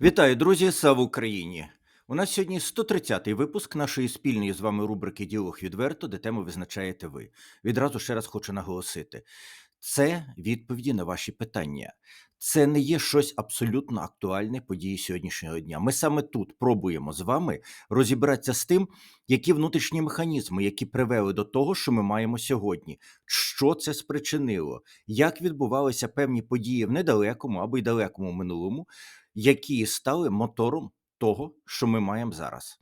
Вітаю, друзі! Слава Україні! У нас сьогодні 130-й випуск нашої спільної з вами рубрики Діалог відверто, де тему визначаєте ви. Відразу ще раз хочу наголосити: це відповіді на ваші питання. Це не є щось абсолютно актуальне події сьогоднішнього дня. Ми саме тут пробуємо з вами розібратися з тим, які внутрішні механізми, які привели до того, що ми маємо сьогодні, що це спричинило, як відбувалися певні події в недалекому або й далекому минулому, які стали мотором того, що ми маємо зараз.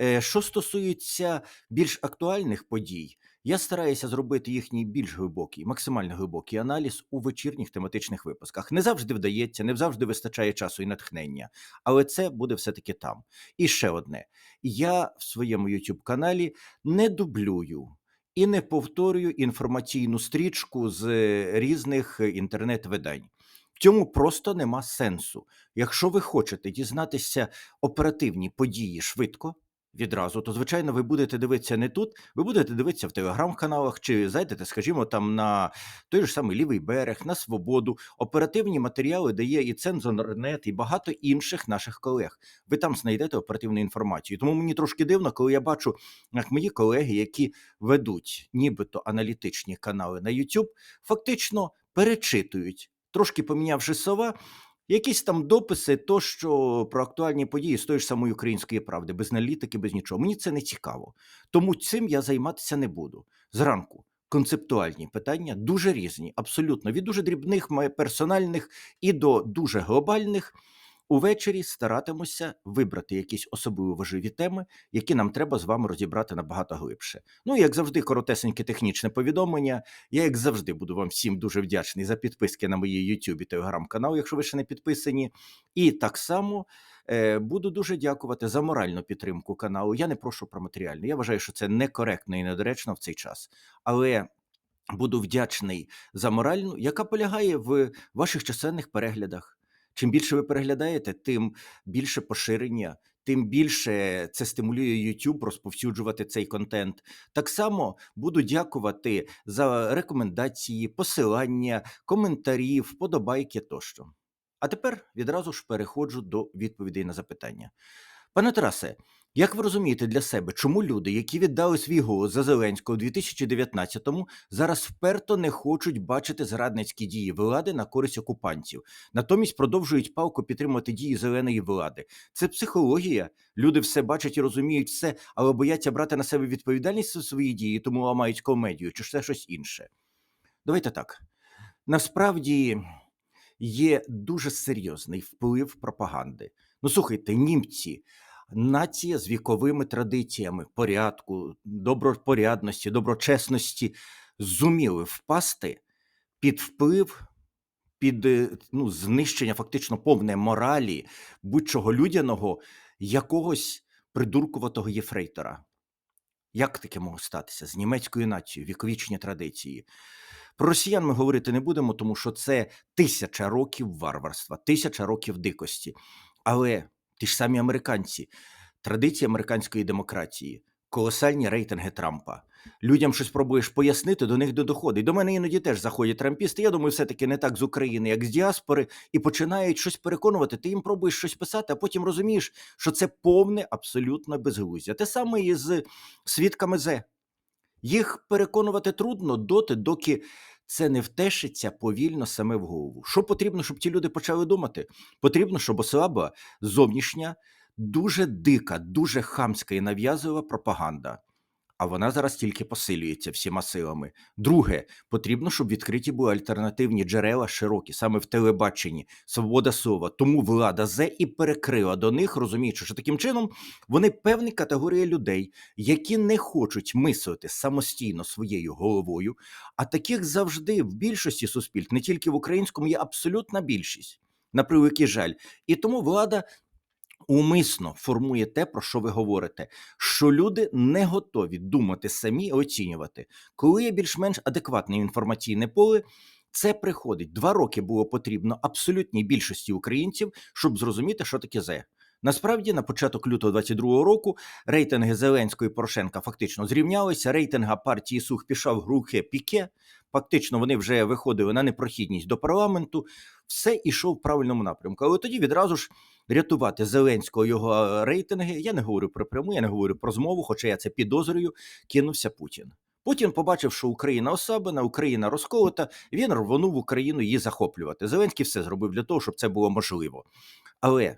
Е, Що стосується більш актуальних подій, я стараюся зробити їхній більш глибокий, максимально глибокий аналіз у вечірніх тематичних випусках. Не завжди вдається, не завжди вистачає часу і натхнення, але це буде все-таки там. І ще одне: я в своєму youtube каналі не дублюю. І не повторюю інформаційну стрічку з різних е, інтернет-видань. Цьому просто нема сенсу. Якщо ви хочете дізнатися оперативні події швидко, відразу, то звичайно ви будете дивитися не тут, ви будете дивитися в телеграм-каналах чи зайдете, скажімо, там на той ж самий лівий берег, на свободу. Оперативні матеріали дає і Цензорнет, і багато інших наших колег. Ви там знайдете оперативну інформацію. Тому мені трошки дивно, коли я бачу, як мої колеги, які ведуть нібито аналітичні канали на YouTube, фактично перечитують, трошки помінявши слова, Якісь там дописи, то що про актуальні події з тої ж самої української правди, без аналітики, без нічого. Мені це не цікаво. Тому цим я займатися не буду. Зранку концептуальні питання дуже різні, абсолютно від дуже дрібних, персональних і до дуже глобальних. Увечері старатимуся вибрати якісь особливо важливі теми, які нам треба з вами розібрати набагато глибше. Ну як завжди, коротесеньке технічне повідомлення. Я, як завжди, буду вам всім дуже вдячний за підписки на мої YouTube і Telegram канал, якщо ви ще не підписані. І так само е, буду дуже дякувати за моральну підтримку каналу. Я не прошу про матеріальну. Я вважаю, що це некоректно і недоречно в цей час. Але буду вдячний за моральну, яка полягає в ваших численних переглядах. Чим більше ви переглядаєте, тим більше поширення, тим більше це стимулює YouTube розповсюджувати цей контент. Так само буду дякувати за рекомендації, посилання, коментарі, вподобайки тощо. А тепер відразу ж переходжу до відповідей на запитання. Пане Тарасе, як ви розумієте для себе, чому люди, які віддали свій голос за Зеленського у 2019-му, зараз вперто не хочуть бачити зрадницькі дії влади на користь окупантів, натомість продовжують палко підтримувати дії зеленої влади? Це психологія. Люди все бачать і розуміють все, але бояться брати на себе відповідальність за свої дії, тому ламають комедію, чи це щось інше. Давайте так. Насправді є дуже серйозний вплив пропаганди. Ну, слухайте, німці, нація з віковими традиціями порядку, добропорядності, доброчесності зуміли впасти під вплив, під е, ну, знищення, фактично повне моралі будь-чого людяного, якогось придуркуватого єфрейтора. Як таке могло статися з німецькою нацією, віковічні традиції? Про росіян ми говорити не будемо, тому що це тисяча років варварства, тисяча років дикості. Але ті ж самі американці, традиції американської демократії, колосальні рейтинги Трампа. Людям щось пробуєш пояснити, до них не доходить. До мене іноді теж заходять трампісти. Я думаю, все-таки не так з України, як з діаспори, і починають щось переконувати. Ти їм пробуєш щось писати, а потім розумієш, що це повне абсолютно безглуздя. Те саме і з свідками Зе. Їх переконувати трудно доти, доки це не втешиться повільно саме в голову. Що потрібно, щоб ті люди почали думати? Потрібно, щоб ослабла зовнішня, дуже дика, дуже хамська і нав'язлива пропаганда. А вона зараз тільки посилюється всіма силами. Друге, потрібно, щоб відкриті були альтернативні джерела широкі, саме в телебаченні, свобода слова. Тому влада зе і перекрила до них, розуміючи, що таким чином вони певні категорії людей, які не хочуть мислити самостійно своєю головою, а таких завжди в більшості суспільств, не тільки в українському, є абсолютна більшість. На превеликий жаль. І тому влада умисно формує те, про що ви говорите, що люди не готові думати самі оцінювати. Коли є більш-менш адекватне інформаційне поле, це приходить. Два роки було потрібно абсолютній більшості українців, щоб зрозуміти, що таке зе. Насправді, на початок лютого 22-го року рейтинги Зеленського і Порошенка фактично зрівнялися. Рейтинга партії Сух пішов руки піке. Фактично, вони вже виходили на непрохідність до парламенту. все йшов в правильному напрямку. Але тоді відразу ж рятувати Зеленського його е, рейтинги. Я не говорю про пряму, я не говорю про змову, хоча я це підозрюю. Кинувся Путін. Путін побачив, що Україна особина, Україна розколота. Він рвонув Україну її захоплювати. Зеленський все зробив для того, щоб це було можливо. Але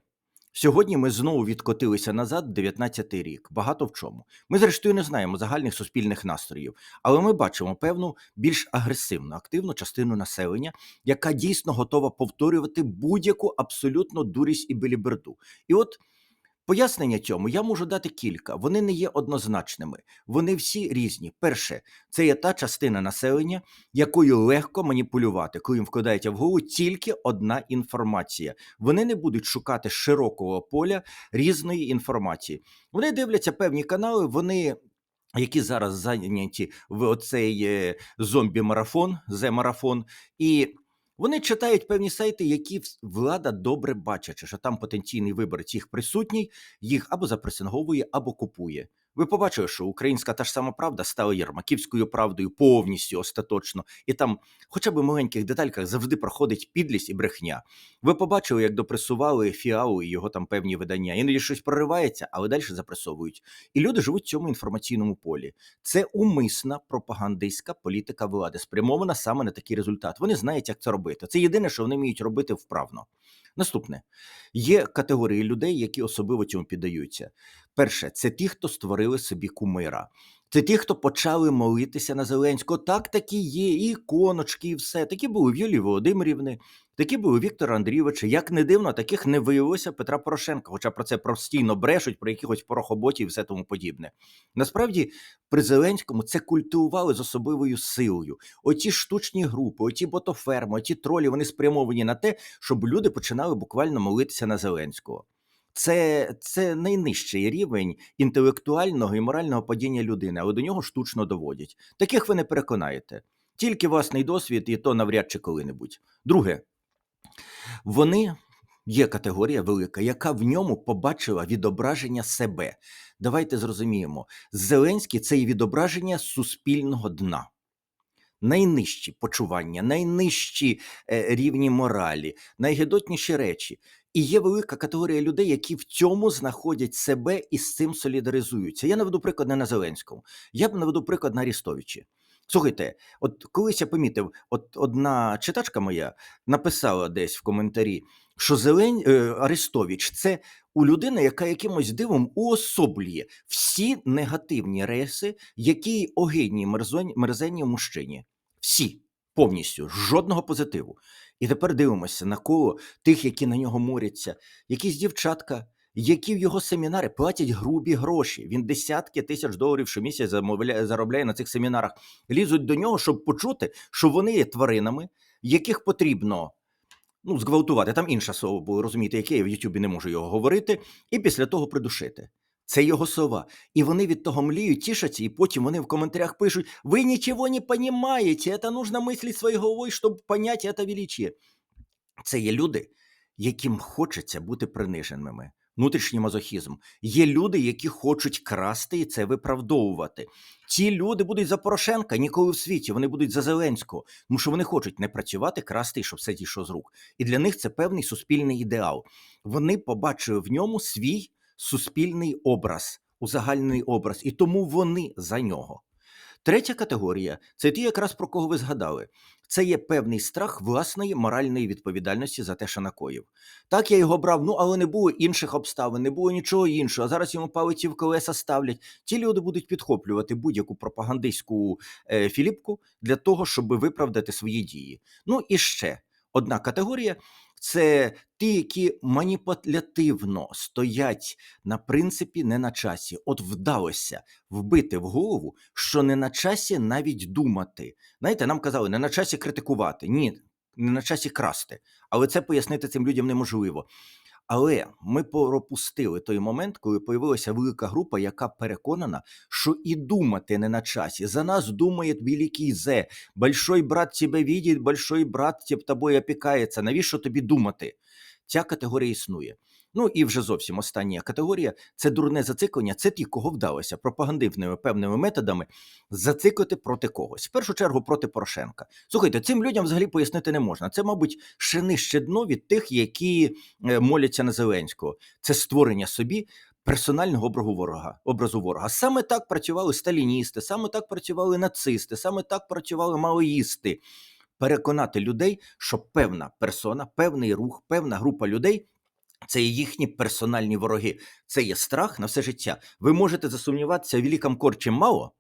сьогодні ми знову відкотилися назад, 19-й рік. Багато в чому. Ми, зрештою, не знаємо загальних суспільних настроїв, але ми бачимо певну більш агресивну, активну частину населення, яка дійсно готова повторювати будь-яку абсолютно дурість і біліберду. І от Пояснення цьому я можу дати кілька. Вони не є однозначними, вони всі різні. Перше, це є та частина населення, якою легко маніпулювати, коли їм вкладається в голову тільки одна інформація. Вони не будуть шукати широкого поля різної інформації. Вони дивляться певні канали, вони. Які зараз зайняті в оцей е, зомбі-марафон, зе-марафон, і вони читають певні сайти, які влада добре бачить, що там потенційний виборець їх присутній, їх або запресинговує, або купує. Ви побачили, що українська та ж сама правда стала Єрмаківською правдою повністю остаточно, і там, хоча б в маленьких детальках, завжди проходить підлість і брехня. Ви побачили, як допресували фіалу і його там певні видання. Іноді щось проривається, але далі запресовують. І люди живуть в цьому інформаційному полі. Це умисна пропагандистська політика влади, спрямована саме на такий результат. Вони знають, як це робити. Це єдине, що вони вміють робити вправно. Наступне є категорії людей, які особливо цьому піддаються. Перше, це ті, хто створили собі кумира. Це ті, хто почали молитися на Зеленського. Так, такі є, і іконочки, і все. Такі були в Юлії Володимирівни, такі були у Віктора Андрійовича. Як не дивно, таких не виявилося Петра Порошенка, хоча про це постійно брешуть, про якихось порохоботів і все тому подібне. Насправді, при Зеленському це культивували з особливою силою. Оті штучні групи, оті ботоферми, оті тролі, вони спрямовані на те, щоб люди починали буквально молитися на Зеленського. Це, це найнижчий рівень інтелектуального і морального падіння людини, але до нього штучно доводять. Таких ви не переконаєте. Тільки власний досвід, і то навряд чи коли-небудь. Друге, вони є категорія велика, яка в ньому побачила відображення себе. Давайте зрозуміємо, Зеленський це і відображення суспільного дна. Найнижчі почування, найнижчі е, рівні моралі, найгидотніші речі. І є велика категорія людей, які в цьому знаходять себе і з цим солідаризуються. Я наведу приклад не на Зеленському. Я б наведу приклад на Арістовичі. Слухайте, от колись я помітив, от одна читачка моя написала десь в коментарі, що Зелень е, Арестович це у людини, яка якимось дивом уособлює всі негативні риси, які огидні мерзенні мужчині. Всі повністю, жодного позитиву. І тепер дивимося на коло тих, які на нього моряться, якісь дівчатка, які в його семінари платять грубі гроші. Він десятки тисяч доларів щомісяць заробляє на цих семінарах. Лізуть до нього, щоб почути, що вони є тваринами, яких потрібно. Ну, зґвалтувати, там інше слово було, розумієте, яке я в Ютубі не можу його говорити, і після того придушити. Це його слова. І вони від того мліють, тішаться, і потім вони в коментарях пишуть: ви нічого не розумієте, це нужно мислити своєю головою, щоб поняти це величие. Це є люди, яким хочеться бути приниженими. Внутрішній мазохізм. Є люди, які хочуть красти і це виправдовувати. Ті люди будуть за Порошенка ніколи в світі. Вони будуть за Зеленського, тому що вони хочуть не працювати, красти, щоб все дійшло з рук. І для них це певний суспільний ідеал. Вони побачили в ньому свій суспільний образ, узагальнений образ, і тому вони за нього. Третя категорія це ті, якраз про кого ви згадали. Це є певний страх власної моральної відповідальності за те, що накоїв. Так, я його брав, ну але не було інших обставин, не було нічого іншого. А зараз йому палиці в колеса ставлять. Ті люди будуть підхоплювати будь-яку пропагандистську е, філіпку для того, щоб виправдати свої дії. Ну і ще одна категорія це ті, які маніпулятивно стоять на принципі не на часі. От вдалося вбити в голову, що не на часі навіть думати. Знаєте, нам казали, не на часі критикувати. Ні, не на часі красти. Але це пояснити цим людям неможливо. Але ми пропустили той момент, коли появилася велика група, яка переконана, що і думати не на часі. За нас думає великий Зе. Большой брат тебе видить, большой брат тобою опікається. Навіщо тобі думати? Ця категорія існує. Ну і вже зовсім остання категорія це дурне зациклення. Це ті, кого вдалося пропагандивними певними методами зациклити проти когось. В першу чергу проти Порошенка. Слухайте, цим людям взагалі пояснити не можна. Це, мабуть, ще нижче дно від тих, які е, моляться на Зеленського. Це створення собі. Персонального образу ворога, образу ворога. Саме так працювали сталіністи, саме так працювали нацисти, саме так працювали маоїсти. Переконати людей, що певна персона, певний рух, певна група людей це є їхні персональні вороги. Це є страх на все життя. Ви можете засумніватися в великому корчі мало,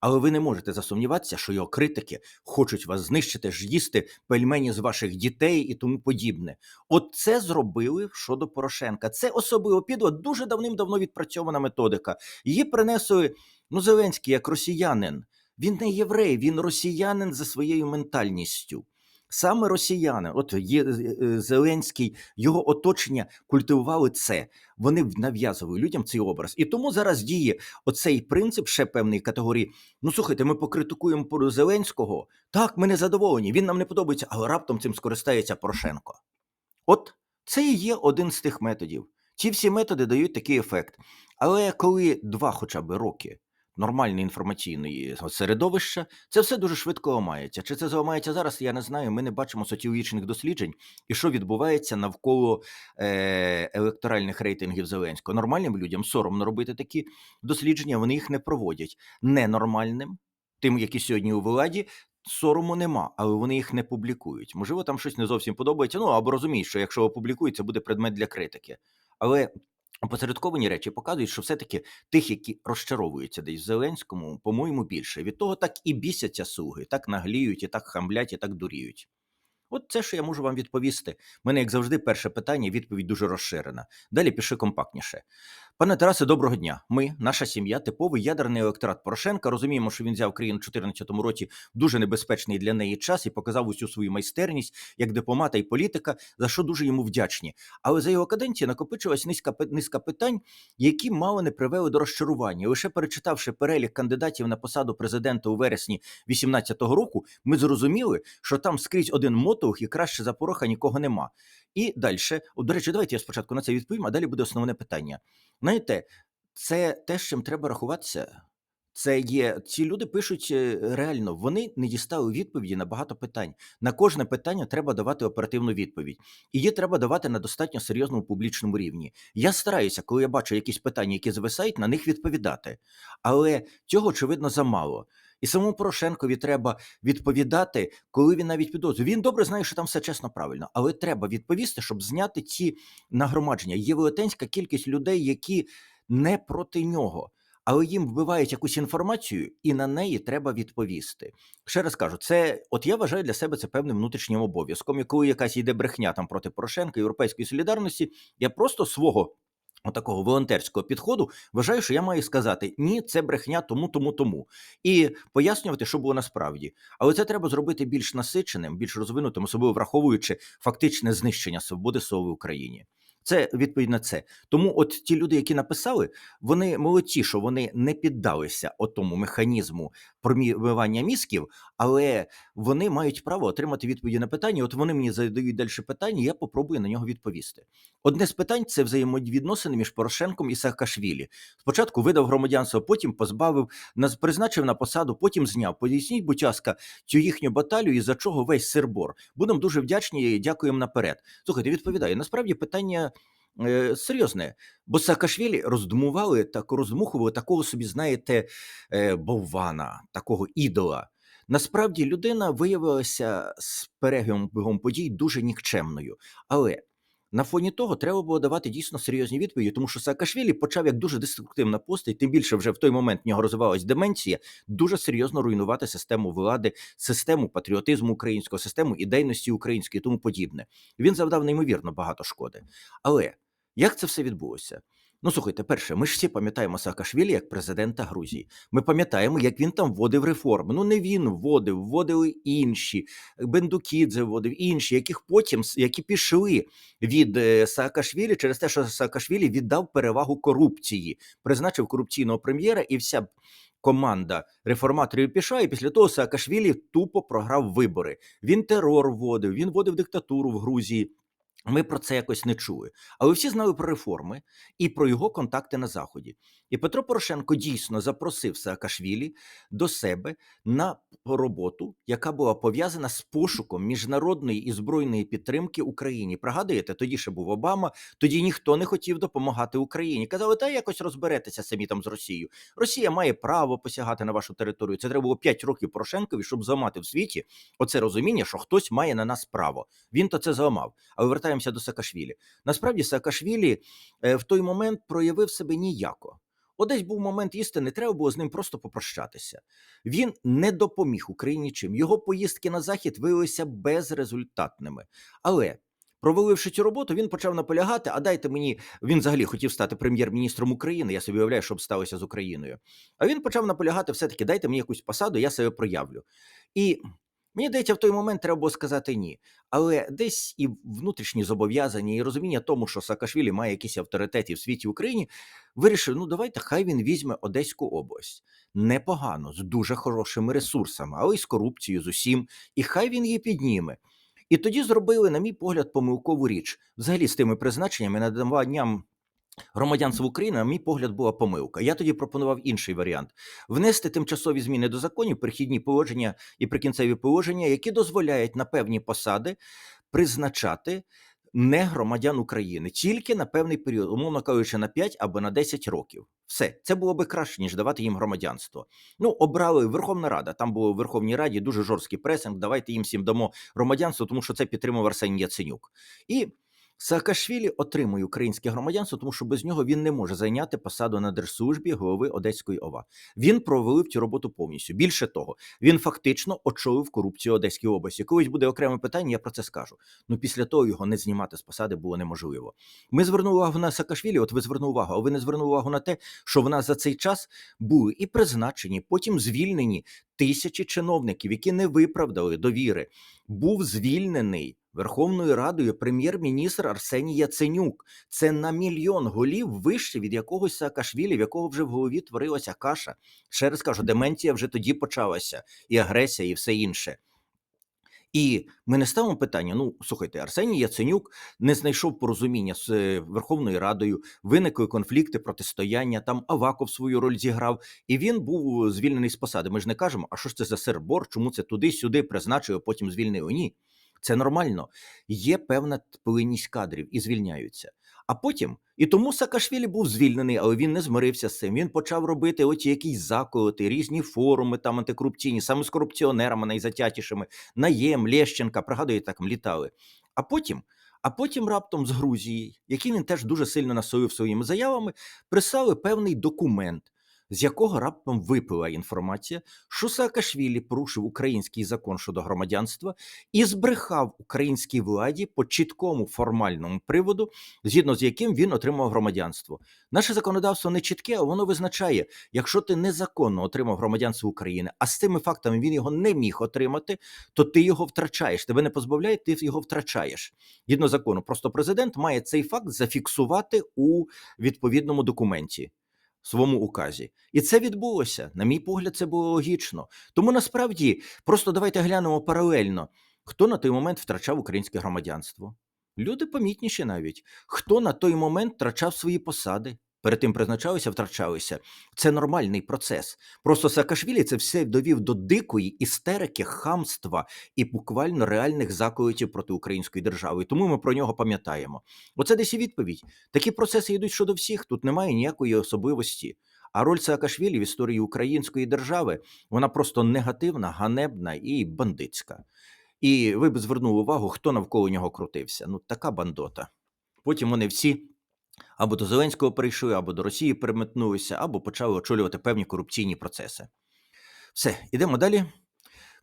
але ви не можете засумніватися, що його критики хочуть вас знищити, ж їсти пельмені з ваших дітей і тому подібне. От це зробили щодо Порошенка. Це особливо підло дуже давним-давно відпрацьована методика. Її принесли ну, Зеленський як росіянин. Він не єврей, він росіянин за своєю ментальністю. Саме росіяни, от є е, Зеленський, його оточення культивували це. Вони нав'язували людям цей образ. І тому зараз діє оцей принцип ще певної категорії. Ну слухайте, ми покритикуємо пору Зеленського. Так, ми не задоволені, він нам не подобається, але раптом цим скористається Порошенко. От це і є один з тих методів. Ці всі методи дають такий ефект. Але коли два хоча б роки нормальне інформаційне середовище, це все дуже швидко ламається. Чи це зламається зараз? Я не знаю. Ми не бачимо соціологічних досліджень і що відбувається навколо е- електоральних рейтингів Зеленського. Нормальним людям соромно робити такі дослідження, вони їх не проводять. Ненормальним, тим, які сьогодні у владі. Сорому нема, але вони їх не публікують. Можливо, там щось не зовсім подобається. Ну або розуміють, що якщо опублікують, це буде предмет для критики. Але Опосередковані речі показують, що все-таки тих, які розчаровуються десь в Зеленському, по-моєму, більше. Від того так і бісяться суги, так нагліють, і так хамлять, і так дуріють. От це, що я можу вам відповісти. У мене, як завжди, перше питання, відповідь дуже розширена. Далі піши компактніше. Пане Тарасе, доброго дня. Ми, наша сім'я, типовий ядерний електорат Порошенка. Розуміємо, що він взяв країну у 2014 році дуже небезпечний для неї час і показав усю свою майстерність як дипломата і політика, за що дуже йому вдячні. Але за його каденції накопичилась низка низка питань, які мало не привели до розчарування. Лише перечитавши перелік кандидатів на посаду президента у вересні 2018 року, ми зрозуміли, що там скрізь один мотовх і краще за пороха нікого нема. І далі, до речі, давайте я спочатку на це відповім, а далі буде основне питання. Знаєте, це те, з чим треба рахуватися. Це є ці люди пишуть е, реально, вони не дістали відповіді на багато питань. На кожне питання треба давати оперативну відповідь, і її треба давати на достатньо серйозному публічному рівні. Я стараюся, коли я бачу якісь питання, які зависають, на них відповідати, але цього очевидно замало. І самому Порошенкові треба відповідати, коли він навіть підозрює. Він добре знає, що там все чесно правильно, але треба відповісти, щоб зняти ці нагромадження. Є велетенська кількість людей, які не проти нього. Але їм вбивають якусь інформацію, і на неї треба відповісти. Ще раз кажу, це от я вважаю для себе це певним внутрішнім обов'язком. І коли якась йде брехня там проти Порошенка, європейської солідарності, я просто свого Отакого волонтерського підходу вважаю, що я маю сказати ні, це брехня тому, тому, тому, і пояснювати, що було насправді. Але це треба зробити більш насиченим, більш розвинутим, особливо враховуючи фактичне знищення свободи слова в Україні. Це відповідь на це. Тому, от ті люди, які написали, вони молодці, що вони не піддалися отому механізму промивання мізків, але вони мають право отримати відповіді на питання. От вони мені задають далі питання, я попробую на нього відповісти. Одне з питань це взаємовідносини між Порошенком і Саакашвілі. Спочатку видав громадянство, потім позбавив, нас призначив на посаду, потім зняв. Поясніть, будь ласка, цю їхню баталію, і за чого весь сирбор. Будемо дуже вдячні і дякуємо наперед. Слухайте, відповідаю. Насправді питання. Е, серйозне, бо Саакашвілі роздумували так роздмухували такого собі, знаєте, е, боввана, такого ідола. Насправді людина виявилася з перегом подій дуже нікчемною. Але на фоні того треба було давати дійсно серйозні відповіді, тому що Саакашвілі почав як дуже деструктивна постать, тим більше вже в той момент в нього розвивалась деменція, дуже серйозно руйнувати систему влади, систему патріотизму українського, систему ідейності української тому подібне. Він завдав неймовірно багато шкоди. Але як це все відбулося? Ну, слухайте, перше, ми ж всі пам'ятаємо Саакашвілі як президента Грузії. Ми пам'ятаємо, як він там вводив реформи. Ну не він вводив, вводили інші. Бендукідзе вводив інші, яких потім які пішли від е, Саакашвілі через те, що Саакашвілі віддав перевагу корупції, призначив корупційного прем'єра, і вся команда реформаторів пішла. І після того Саакашвілі тупо програв вибори. Він терор вводив, він вводив диктатуру в Грузії. Ми про це якось не чули. Але всі знали про реформи і про його контакти на Заході. І Петро Порошенко дійсно запросив Саакашвілі до себе на роботу, яка була пов'язана з пошуком міжнародної і збройної підтримки Україні. Пригадуєте, тоді ще був Обама, тоді ніхто не хотів допомагати Україні. Казали, та якось розберетеся самі там з Росією. Росія має право посягати на вашу територію. Це треба було 5 років Порошенкові, щоб зламати в світі оце розуміння, що хтось має на нас право. Він то це зламав. Але вертаємося до Саакашвілі. Насправді Саакашвілі е, в той момент проявив себе ніяко. Одесь був момент істини, треба було з ним просто попрощатися. Він не допоміг Україні чим. Його поїздки на захід виявилися безрезультатними. Але проваливши цю роботу, він почав наполягати. А дайте мені він взагалі хотів стати прем'єр-міністром України. Я собі уявляю, що б сталося з Україною. А він почав наполягати, все-таки дайте мені якусь посаду, я себе проявлю. І мені здається, в той момент треба було сказати ні. Але десь і внутрішні зобов'язання, і розуміння тому, що Саакашвілі має якісь авторитети в світі Україні, вирішив: ну давайте хай він візьме Одеську область. Непогано, з дуже хорошими ресурсами, але й з корупцією, з усім, і хай він її підніме. І тоді зробили, на мій погляд, помилкову річ. Взагалі, з тими призначеннями надаванням громадянства України, на мій погляд, була помилка. Я тоді пропонував інший варіант: внести тимчасові зміни до законів, перехідні положення і прикінцеві положення, які дозволяють на певні посади призначати не громадян України тільки на певний період, умовно кажучи, на 5 або на 10 років. Все це було би краще ніж давати їм громадянство. Ну обрали Верховна Рада. Там було в Верховній Раді дуже жорсткий пресинг. Давайте їм всім дамо громадянство, тому що це підтримав Арсеній Яценюк. І Саакашвілі отримує українське громадянство, тому що без нього він не може зайняти посаду на держслужбі голови Одеської ОВА. Він провалив цю роботу повністю. Більше того, він фактично очолив корупцію Одеської області. Колись буде окреме питання, я про це скажу. Ну після того його не знімати з посади було неможливо. Ми звернули увагу на Саакашвілі, От ви звернули увагу, а ви не звернули увагу на те, що в нас за цей час були і призначені, потім звільнені тисячі чиновників, які не виправдали довіри. Був звільнений. Верховною Радою прем'єр-міністр Арсеній Яценюк. Це на мільйон голів вище від якогось Саакашвілі, в якого вже в голові творилася каша. Ще раз кажу, деменція вже тоді почалася, і агресія, і все інше. І ми не ставимо питання: ну слухайте, Арсеній Яценюк не знайшов порозуміння з е, Верховною Радою, виникли конфлікти, протистояння. Там Аваков свою роль зіграв, і він був звільнений з посади. Ми ж не кажемо, а що ж це за сербор? Чому це туди-сюди призначив, а потім звільнив? Ні. Це нормально. Є певна плинність кадрів і звільняються. А потім і тому Саакашвілі був звільнений, але він не змирився з цим. Він почав робити оті якісь заколоти, різні форуми там антикорупційні, саме з корупціонерами найзатятішими, Наєм, Лещенка, пригадуєте, так літали. А потім. А потім раптом з Грузії, який він теж дуже сильно насолив своїми заявами, прислали певний документ, з якого раптом випила інформація, що Саакашвілі порушив український закон щодо громадянства і збрехав українській владі по чіткому формальному приводу, згідно з яким він отримав громадянство. Наше законодавство не чітке, а воно визначає, якщо ти незаконно отримав громадянство України, а з цими фактами він його не міг отримати, то ти його втрачаєш. Тебе не позбавляють, ти його втрачаєш. Згідно закону, просто президент має цей факт зафіксувати у відповідному документі своєму указі. І це відбулося. На мій погляд, це було логічно. Тому насправді просто давайте глянемо паралельно, хто на той момент втрачав українське громадянство. Люди помітніші навіть, хто на той момент втрачав свої посади. Перед тим призначалися, втрачалися. Це нормальний процес. Просто Саакашвілі це все довів до дикої істерики, хамства і буквально реальних заколотів проти української держави. Тому ми про нього пам'ятаємо. Оце десь і відповідь. Такі процеси йдуть щодо всіх. Тут немає ніякої особливості. А роль Саакашвілі в історії української держави вона просто негативна, ганебна і бандитська. І ви б звернули увагу, хто навколо нього крутився. Ну, така бандота. Потім вони всі або до Зеленського перейшли, або до Росії переметнулися, або почали очолювати певні корупційні процеси. Все, ідемо далі.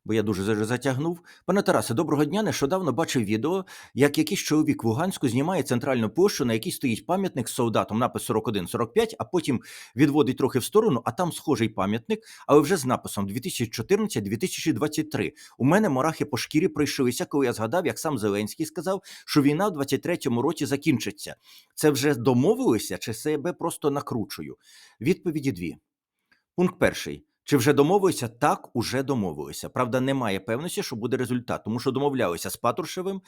Бо я дуже затягнув. Пане Тарасе, доброго дня. Нещодавно бачив відео, як якийсь чоловік в Луганську знімає центральну площу, на якій стоїть пам'ятник з солдатом, напис 41-45, а потім відводить трохи в сторону, а там схожий пам'ятник, але вже з написом 2014-2023. У мене мурахи по шкірі пройшлися, коли я згадав, як сам Зеленський сказав, що війна в 23-му році закінчиться. Це вже домовилися чи себе просто накручую? Відповіді дві. Пункт перший. Чи вже домовилися? Так, уже домовилися. Правда, немає певності, що буде результат, тому що домовлялися з Патрушевим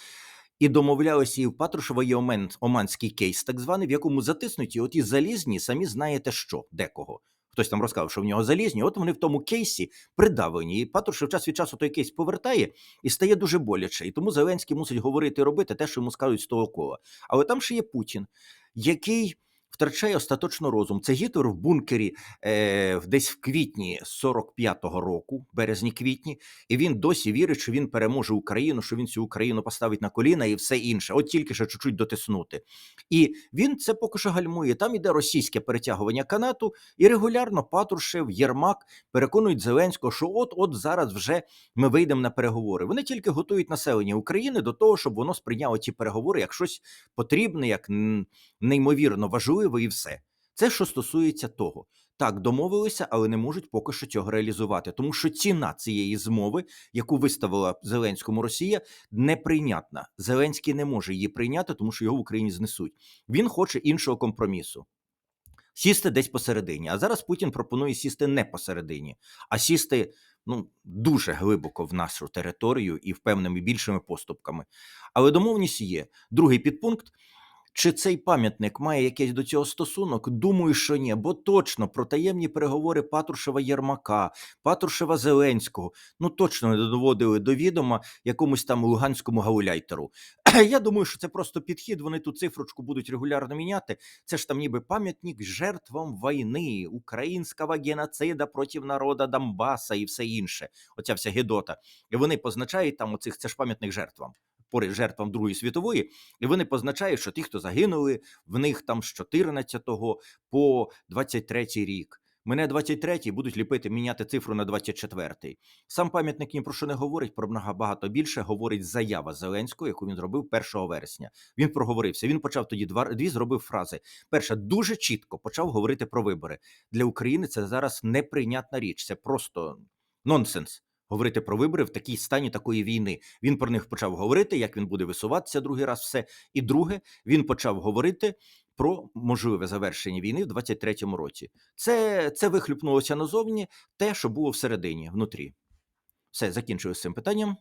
і домовлялися, і в Патрушева є омен, оманський кейс, так званий, в якому затиснуті оті залізні, самі знаєте що, декого. Хтось там розказав, що в нього залізні, от вони в тому кейсі придавлені. І Патрушев час від часу той кейс повертає і стає дуже боляче. І тому Зеленський мусить говорити і робити те, що йому скажуть з того кола. Але там ще є Путін, який втрачає остаточно розум. Це Гітлер в бункері е, десь в квітні 45-го року, березні-квітні, і він досі вірить, що він переможе Україну, що він цю Україну поставить на коліна і все інше. От тільки що чуть-чуть дотиснути. І він це поки що гальмує. Там іде російське перетягування канату, і регулярно Патрушев, Єрмак переконують Зеленського, що от от зараз вже ми вийдемо на переговори. Вони тільки готують населення України до того, щоб воно сприйняло ті переговори як щось потрібне, як неймовірно важливе, і все. Це що стосується того. Так, домовилися, але не можуть поки що цього реалізувати, тому що ціна цієї змови, яку виставила Зеленському Росія, неприйнятна. Зеленський не може її прийняти, тому що його в Україні знесуть. Він хоче іншого компромісу. Сісти десь посередині. А зараз Путін пропонує сісти не посередині, а сісти ну, дуже глибоко в нашу територію і в певними більшими поступками. Але домовленість є. Другий підпункт. Чи цей пам'ятник має якийсь до цього стосунок? Думаю, що ні, бо точно про таємні переговори Патрушева Єрмака, Патрушева Зеленського ну точно не доводили до відома якомусь там луганському гауляйтеру. Я думаю, що це просто підхід. Вони ту цифрочку будуть регулярно міняти. Це ж там ніби пам'ятник жертвам війни, українського геноцида проти народа Донбаса і все інше. Оця вся гедота. І вони позначають там оцих це ж пам'ятник жертвам. Поряд жертвам Другої світової, і вони позначають, що ті, хто загинули, в них там з 14 по 23 рік. Мене 23-й будуть ліпити, міняти цифру на 24-й. Сам пам'ятник ні про що не говорить, про багато більше говорить заява Зеленського, яку він зробив 1 вересня. Він проговорився. Він почав тоді два дві зробив фрази. Перша дуже чітко почав говорити про вибори для України. Це зараз неприйнятна річ. Це просто нонсенс. Говорити про вибори в такій стані такої війни. Він про них почав говорити, як він буде висуватися другий раз. Все і друге, він почав говорити про можливе завершення війни в 23-му році. Це, це вихлюпнулося назовні те, що було всередині, внутрі. Все, закінчую з цим питанням.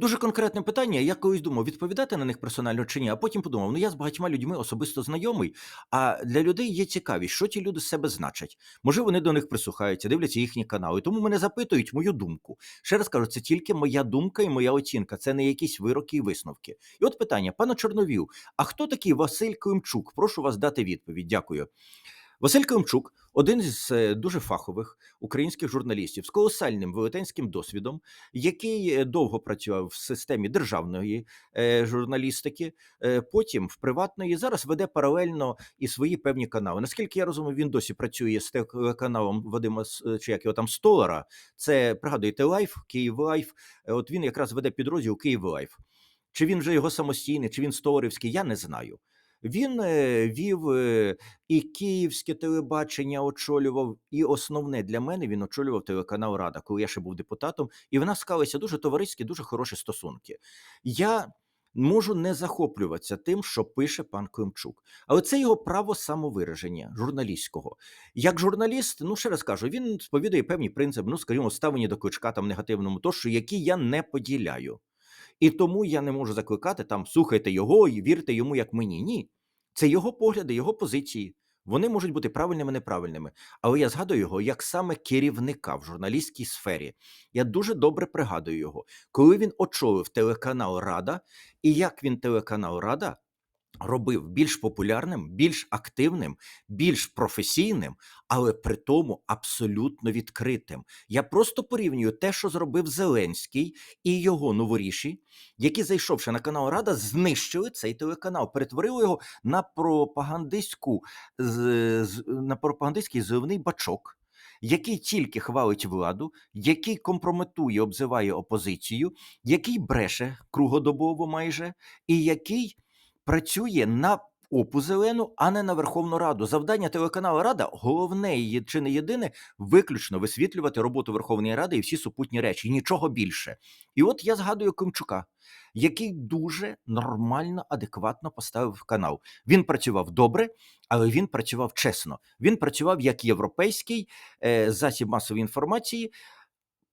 Дуже конкретне питання. Я колись думав, відповідати на них персонально чи ні, а потім подумав: ну я з багатьма людьми особисто знайомий. А для людей є цікавість, що ті люди з себе значать. Може, вони до них прислухаються, дивляться їхні канали. Тому мене запитують мою думку. Ще раз кажу, це тільки моя думка і моя оцінка. Це не якісь вироки і висновки. І от питання, пане Чорновіл, а хто такий Василь Климчук? Прошу вас дати відповідь. Дякую. Василь Климчук один з е, дуже фахових українських журналістів з колосальним велетенським досвідом, який е, довго працював в системі державної е, журналістики, потім в приватної. Зараз веде паралельно і свої певні канали. Наскільки я розумію, він досі працює з телеканалом Вадима чи як його там Столара. Це пригадуєте Лайф, Київ Лайф. От він якраз веде підрозділ Київ Лайф. Чи він вже його самостійний, чи він столарівський, я не знаю. Він е, вів е, і київське телебачення очолював, і основне для мене він очолював телеканал Рада, коли я ще був депутатом, і в нас склалися дуже товариські, дуже хороші стосунки. Я можу не захоплюватися тим, що пише пан Климчук, але це його право самовираження журналістського. Як журналіст, ну ще раз кажу, він сповідує певні принципи, ну скажімо, ставлені до кличка там негативному, тощо, які я не поділяю. І тому я не можу закликати там слухайте його і вірте йому, як мені. Ні. Це його погляди, його позиції. Вони можуть бути правильними, неправильними. Але я згадую його як саме керівника в журналістській сфері. Я дуже добре пригадую його, коли він очолив телеканал Рада, і як він телеканал Рада робив більш популярним, більш активним, більш професійним, але при тому абсолютно відкритим. Я просто порівнюю те, що зробив Зеленський і його новоріші, які, зайшовши на канал Рада, знищили цей телеканал, перетворили його на пропагандистську на пропагандистський зелений бачок. Який тільки хвалить владу, який компрометує, обзиває опозицію, який бреше кругодобово майже, і який працює на опу зелену, а не на Верховну Раду. Завдання телеканалу Рада головне чи не єдине виключно висвітлювати роботу Верховної Ради і всі супутні речі, нічого більше. І от я згадую Комчука, який дуже нормально, адекватно поставив канал. Він працював добре, але він працював чесно. Він працював як європейський е, засіб масової інформації.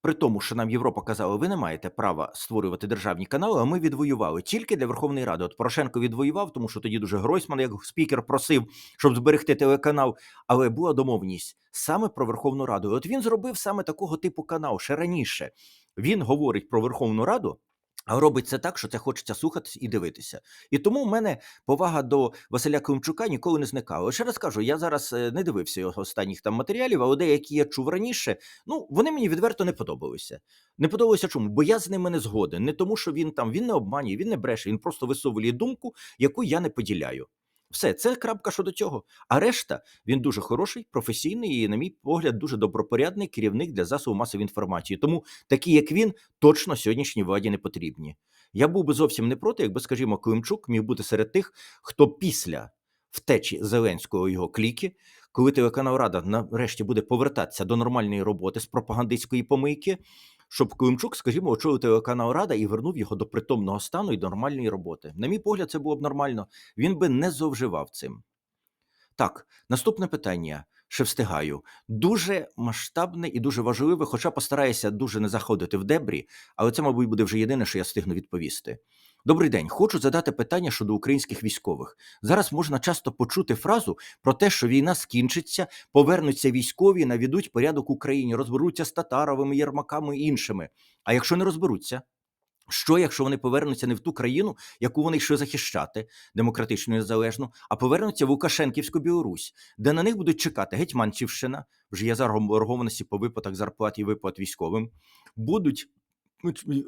При тому, що нам Європа казала, ви не маєте права створювати державні канали, а ми відвоювали тільки для Верховної Ради. От Порошенко відвоював, тому що тоді дуже Гройсман, як спікер, просив, щоб зберегти телеканал. Але була домовність саме про Верховну Раду. От він зробив саме такого типу канал ще раніше. Він говорить про Верховну Раду. А робить це так, що це хочеться слухатись і дивитися. І тому в мене повага до Василя Климчука ніколи не зникала. Ще раз кажу, я зараз е, не дивився його останніх там матеріалів, але деякі я чув раніше. Ну, вони мені відверто не подобалися. Не подобалося чому? Бо я з ними не згоден. Не тому, що він там він не обманює, він не бреше, він просто висовує думку, яку я не поділяю. Все, це крапка щодо цього. А решта він дуже хороший, професійний і, на мій погляд, дуже добропорядний керівник для засобу масової інформації. Тому такі, як він, точно сьогоднішній владі не потрібні. Я був би зовсім не проти, якби, скажімо, Климчук міг бути серед тих, хто після втечі Зеленського його кліки, коли телеканал Рада нарешті буде повертатися до нормальної роботи з пропагандистської помийки, щоб Климчук, скажімо, очолив телеканал Рада і вернув його до притомного стану і до нормальної роботи. На мій погляд, це було б нормально. Він би не зовживав цим. Так, наступне питання. Ще встигаю. Дуже масштабне і дуже важливе, хоча постараюся дуже не заходити в дебрі, але це, мабуть, буде вже єдине, що я встигну відповісти. Добрий день. Хочу задати питання щодо українських військових. Зараз можна часто почути фразу про те, що війна скінчиться, повернуться військові, наведуть порядок в Україні, розберуться з татаровими, єрмаками і іншими. А якщо не розберуться, що, якщо вони повернуться не в ту країну, яку вони йшли захищати, демократичну і незалежну, а повернуться в Лукашенківську Білорусь, де на них будуть чекати Гетьманщівщина, вже є заборгованості по виплатах зарплат і виплат військовим, будуть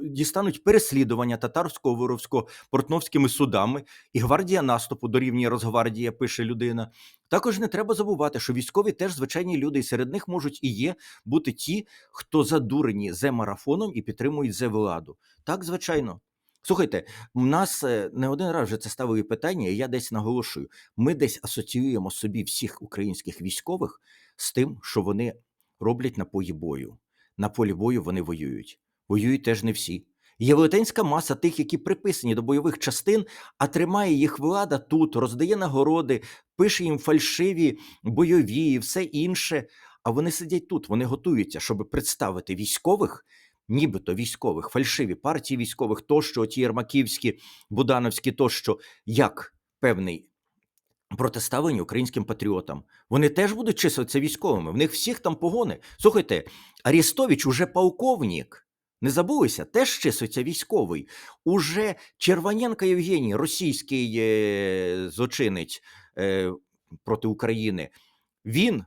дістануть переслідування татарського воровського портновськими судами і гвардія наступу дорівнює Росгвардія, пише людина. Також не треба забувати, що військові теж звичайні люди, і серед них можуть і є бути ті, хто задурені зе марафоном і підтримують зе владу. Так, звичайно. Слухайте, у нас е, не один раз вже це ставили питання, і я десь наголошую: ми десь асоціюємо собі всіх українських військових з тим, що вони роблять на полі бою. На полі бою вони воюють. Воюють теж не всі. Є велетенська маса тих, які приписані до бойових частин, а тримає їх влада тут, роздає нагороди, пише їм фальшиві, бойові і все інше. А вони сидять тут, вони готуються, щоб представити військових, нібито військових, фальшиві партії військових, тощо, ті Єрмаківські, Будановські, тощо, як певний протиставлення українським патріотам. Вони теж будуть числитися військовими. В них всіх там погони. Слухайте, Арістович уже полковник. Не забулися, теж числиться військовий. Уже Червоненко Євгеній, російський е, злочинець е, проти України, він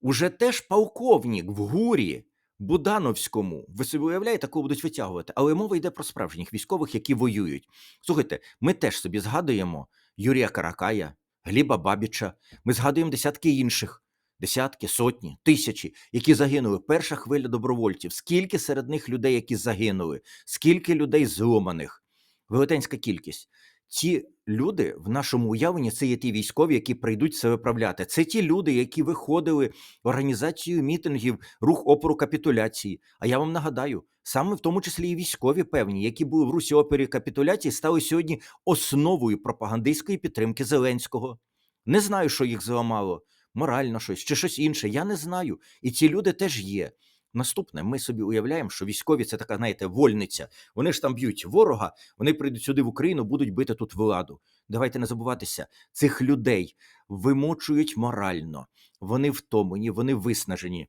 уже теж полковник в гурі Будановському. Ви собі уявляєте, такого будуть витягувати. Але мова йде про справжніх військових, які воюють. Слухайте, ми теж собі згадуємо Юрія Каракая, Гліба Бабіча, ми згадуємо десятки інших. Десятки, сотні, тисячі, які загинули. Перша хвиля добровольців. Скільки серед них людей, які загинули, скільки людей зломаних, велетенська кількість. Ці люди в нашому уявленні це є ті військові, які прийдуть це виправляти. Це ті люди, які виходили в організацію мітингів, рух опору капітуляції. А я вам нагадаю, саме в тому числі і військові певні, які були в русі опері капітуляції, стали сьогодні основою пропагандистської підтримки Зеленського. Не знаю, що їх зламало морально щось чи щось інше. Я не знаю. І ці люди теж є. Наступне, ми собі уявляємо, що військові це така, знаєте, вольниця. Вони ж там б'ють ворога, вони прийдуть сюди в Україну, будуть бити тут владу. Давайте не забуватися, цих людей вимочують морально, вони втомлені, вони виснажені.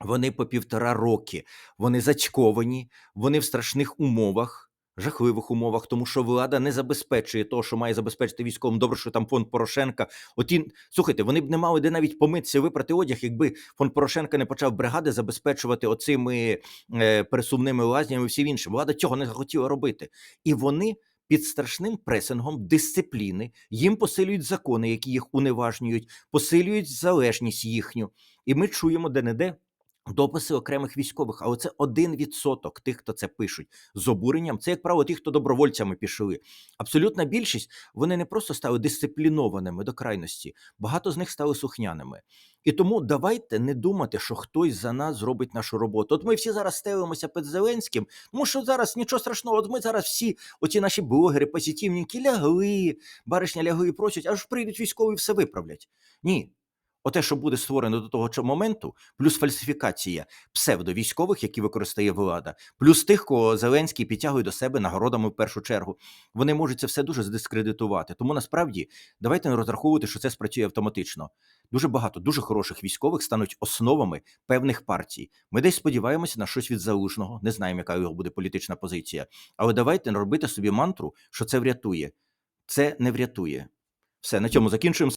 Вони по півтора роки, вони зачковані, вони в страшних умовах жахливих умовах, тому що влада не забезпечує того, що має забезпечити військовим. Добре, що там фонд Порошенка. Оті слухайте, вони б не мали де навіть помитися, випрати одяг, якби фонд Порошенка не почав бригади забезпечувати оцими е, пересувними лазнями. і Всім іншим. Влада цього не захотіла робити, і вони. Під страшним пресингом дисципліни їм посилюють закони, які їх уневажнюють, посилюють залежність їхню. І ми чуємо де-не-де Дописи окремих військових, але це один відсоток тих, хто це пишуть з обуренням. Це, як правило, ті, хто добровольцями пішли. Абсолютна більшість вони не просто стали дисциплінованими до крайності, багато з них стали сухняними. І тому давайте не думати, що хтось за нас зробить нашу роботу. От ми всі зараз стелимося під Зеленським, тому що зараз нічого страшного. От ми зараз всі, оці наші блогери, позитивненькі, лягли, баришня лягли і просять, аж прийдуть військові і все виправлять. Ні. Оте, що буде створено до того моменту, плюс фальсифікація псевдовійськових, які використає влада, плюс тих, кого Зеленський підтягує до себе нагородами в першу чергу, вони можуть це все дуже здискредитувати. Тому насправді давайте не розраховувати, що це спрацює автоматично. Дуже багато дуже хороших військових стануть основами певних партій. Ми десь сподіваємося на щось від залужного, не знаємо, яка його буде політична позиція. Але давайте не робити собі мантру, що це врятує. Це не врятує. Все на цьому закінчуємо.